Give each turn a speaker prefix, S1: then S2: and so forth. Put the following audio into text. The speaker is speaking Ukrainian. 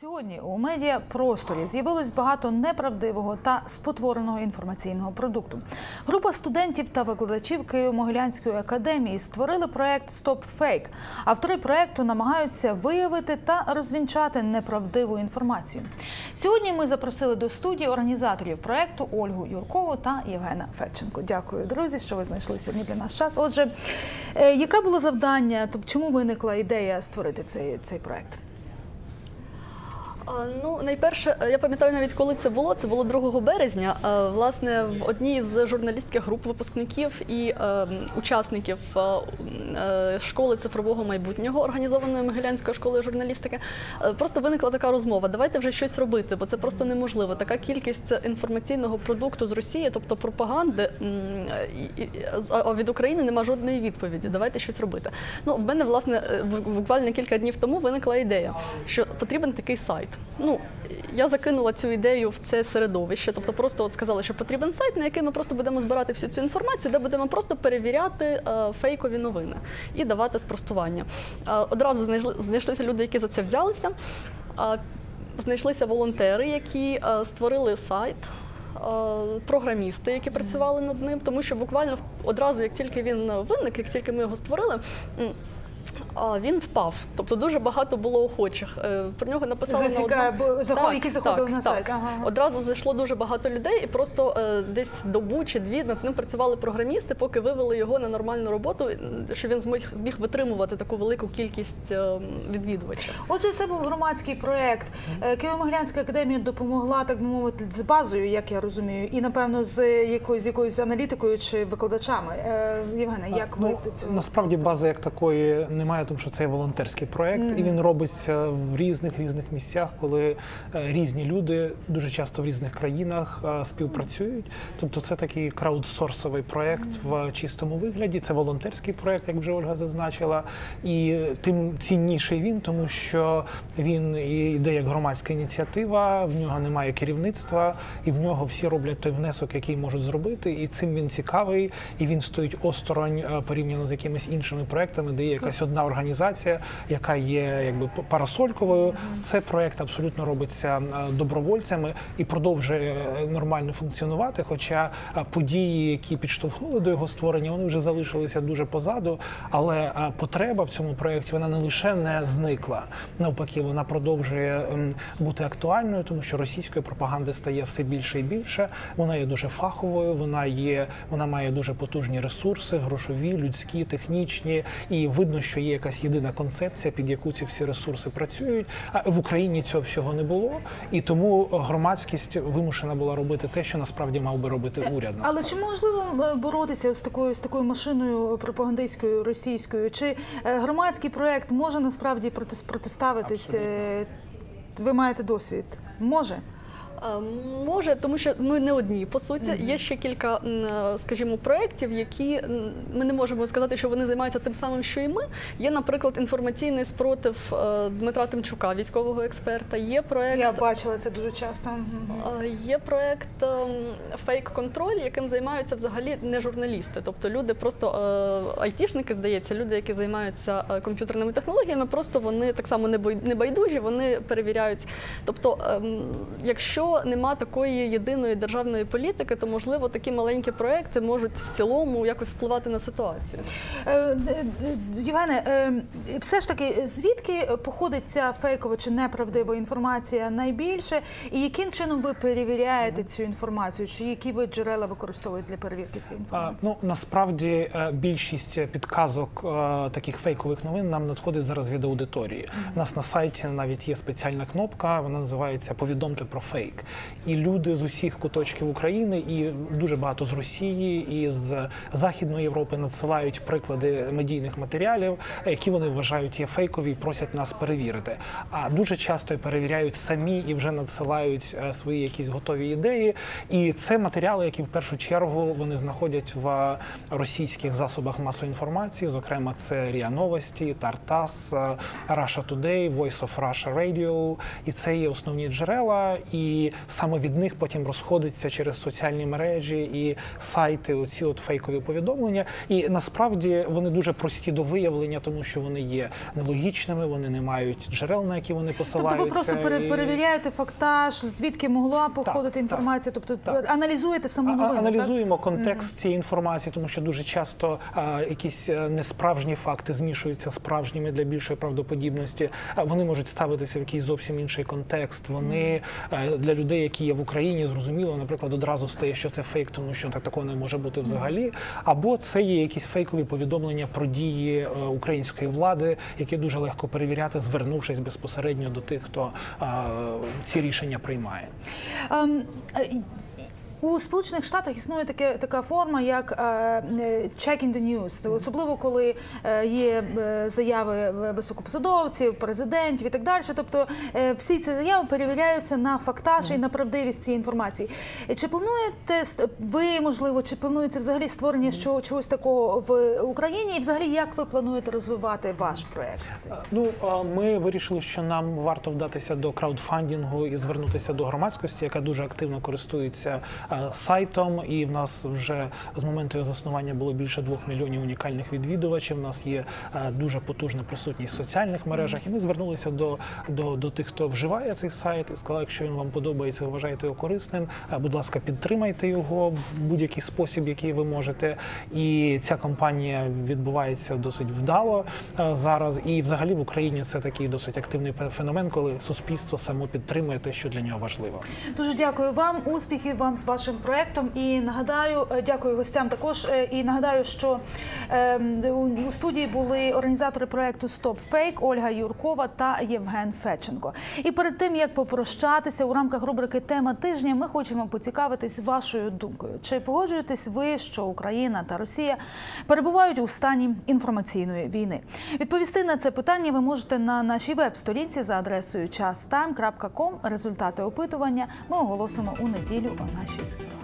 S1: Сьогодні у медіапросторі з'явилось багато неправдивого та спотвореного інформаційного продукту. Група студентів та викладачів Києво-Могилянської академії створили проект Стоп Фейк. Автори проекту намагаються виявити та розвінчати неправдиву інформацію. Сьогодні ми запросили до студії організаторів проекту Ольгу Юркову та Євгена Федченко. Дякую, друзі, що ви знайшли сьогодні для нас час. Отже, е, яке було завдання? Тобто, чому виникла ідея створити цей, цей проект?
S2: Ну, найперше, е, я пам'ятаю навіть коли це було. Це було 2 березня. Е, Власне, в одній з журналістських груп випускників і е, учасників школи цифрового майбутнього, організованої Могилянською школою журналістики, просто виникла така розмова. Давайте вже щось робити, бо це просто неможливо. Така кількість інформаційного продукту з Росії, тобто пропаганди а від України нема жодної відповіді. Давайте щось робити. Ну, в мене, власне, буквально кілька днів тому виникла ідея, що потрібен такий сайт. Ну, я закинула цю ідею в це середовище, тобто просто от сказала, що потрібен сайт, на який ми просто будемо збирати всю цю інформацію, де будемо просто перевіряти е, фейкові новини і давати спростування. Е, одразу знайшли, знайшлися люди, які за це взялися. Е, знайшлися волонтери, які створили сайт. Програмісти, які працювали над ним, тому що буквально одразу, як тільки він виник, як тільки ми його створили, а, він впав. Тобто дуже багато було охочих. Е, Про нього написали на одному-
S1: заход- які заходили на сайт.
S2: Так.
S1: Ага.
S2: Одразу зайшло дуже багато людей, і просто е, десь добу чи дві над ним працювали програмісти, поки вивели його на нормальну роботу, що він зміг зміг витримувати таку велику кількість е, відвідувачів.
S1: Отже, це був громадський проект. Києво-Могилянська академія допомогла, так би мовити, з базою, як я розумію, і напевно з якоюсь, якоюсь аналітикою чи викладачами. Євгене, як ви
S3: Ну,
S1: до цього?
S3: насправді бази як такої немає, тому що це є волонтерський проект, і він робиться в різних різних місцях, коли е, різні люди дуже часто в різних країнах е, співпрацюють. Тобто, це такий краудсорсовий проект в чистому вигляді. Це волонтерський проект, як вже Ольга зазначила. І тим цінніший він, тому що він і йде як громадська ініціатива, в нього немає керівництва, і в нього всі роблять той внесок, який можуть зробити. І цим він цікавий, і він стоїть осторонь е, порівняно з якимись іншими проектами, де є якась одна організація, яка є якби парасольковою. Це проект абсолютно робиться е, добровольцями і продовжує е, нормально функціонувати. Хоча е, події, які підштовхнули до його створення, вони вже залишилися дуже позаду. Але потреба в цьому проєкті вона не лише не зникла, навпаки, вона продовжує бути актуальною, тому що російської пропаганди стає все більше і більше. Вона є дуже фаховою, вона є, вона має дуже потужні ресурси, грошові, людські, технічні, і видно, що є якась єдина концепція, під яку ці всі ресурси працюють. А в Україні цього всього не було, і тому громадськість вимушена була робити те, що насправді мав би робити уряд.
S1: Але чи можливо е, боротися з такою з такою машиною пропагандистською російською? Чи е, громадський проект може насправді протис- протиставитись? е, Ви маєте досвід? Може?
S2: Е, Може, тому що ми не одні. По суті, є ще кілька, е, скажімо, проєктів, які ми не можемо сказати, що вони займаються тим самим, що і ми. Є, наприклад, інформаційний спротив е, Дмитра Тимчука, військового експерта. Є проєкт.
S1: Я бачила це дуже часто.
S2: Є проект ем, фейк-контроль, яким займаються взагалі не журналісти. Тобто люди просто айтішники, здається, люди, які займаються комп'ютерними технологіями, просто вони так само не байдужі, вони перевіряють. Тобто, ем, якщо нема такої єдиної державної політики, то можливо такі маленькі проекти можуть в цілому якось впливати на ситуацію.
S1: Е, Євгене, е, все ж таки, звідки походить ця фейкова чи неправдива інформація найбільше, і яким чином ви перевіряєте цю інформацію? Чи які ви джерела використовуєте для перевірки цієї інформації?
S3: ну насправді е, більшість підказок таких фейкових новин нам надходить зараз від аудиторії. У нас на сайті навіть є спеціальна кнопка, вона називається Повідомте про фейк. І люди з усіх куточків України, і дуже багато з Росії, і з Західної Європи надсилають приклади медійних матеріалів, які вони вважають є фейкові і просять нас перевірити. А дуже часто перевіряють самі і вже надсилають е, свої якісь готові ідеї. І це матеріали, які в першу чергу вони знаходять в російських засобах масової інформації. Зокрема, це РІА Новості, Тартас, е, Russia Today, Voice of Russia Radio. І це є основні джерела. І і саме від них потім розходиться через соціальні мережі і сайти. Оці от фейкові повідомлення. І насправді вони дуже прості до виявлення, тому що вони є нелогічними, вони не мають джерел, на які вони
S1: Тобто ви просто
S3: і-
S1: перевіряєте фактаж, звідки могла походити
S3: так,
S1: інформація, тобто
S3: так.
S1: аналізуєте саму новину. так?
S3: Аналізуємо контекст цієї інформації, тому що дуже часто а, якісь е, несправжні факти змішуються з справжніми для більшої правдоподібності. Вони можуть ставитися в якийсь зовсім інший контекст. Вони е, для людей, які є в Україні, зрозуміло, наприклад, одразу стає, що це фейк, тому що так такого не може бути взагалі. Або це є якісь фейкові повідомлення про дії е, української влади, які дуже легко перевіряти, звернувшись безпосередньо до тих, хто а, ці рішення приймає.
S1: Ем, е, У Сполучених Штатах існує таке така форма, як е, е, checking the news, особливо коли е, є заяви високопосадовців, президентів і так далі. Тобто всі ці заяви перевіряються на фактаж і на правдивість цієї інформації. Чи плануєте ви, можливо, чи планується взагалі створення що- чогось такого в Україні? І взагалі як ви плануєте розвивати ваш проект?
S3: Ну ми вирішили, що нам варто вдатися до краудфандингу і звернутися до громадськості, яка дуже активно користується сайтом. І в нас вже з моменту його заснування було більше двох мільйонів унікальних відвідувачів. У нас є е, дуже потужна присутність в соціальних мережах. І ми звернулися до, до, до тих, хто вживає цей сайт, і сказали, якщо він вам подобається, вважаєте його корисним. е, Будь ласка, підтримайте його в будь-який спосіб, який ви можете. І ця кампанія відбувається досить вдало е, зараз. І взагалі в Україні це такий досить активний феномен, коли суспільство само підтримує те, що для нього важливо.
S1: Дуже дякую вам, успіхів вам з вашим проектом. І нагадаю, е, дякую гостям також. е, І нагадаю, що ем, у- студії були організатори проекту Стоп Фейк Ольга Юркова та Євген Федченко. І перед тим як попрощатися у рамках рубрики Тема тижня, ми хочемо поцікавитись вашою думкою. Чи погоджуєтесь ви, що Україна та Росія перебувають у стані інформаційної війни? Відповісти на це питання ви можете на нашій веб-сторінці за адресою часттайм.com. Результати опитування ми оголосимо у неділю о нашій Thank you.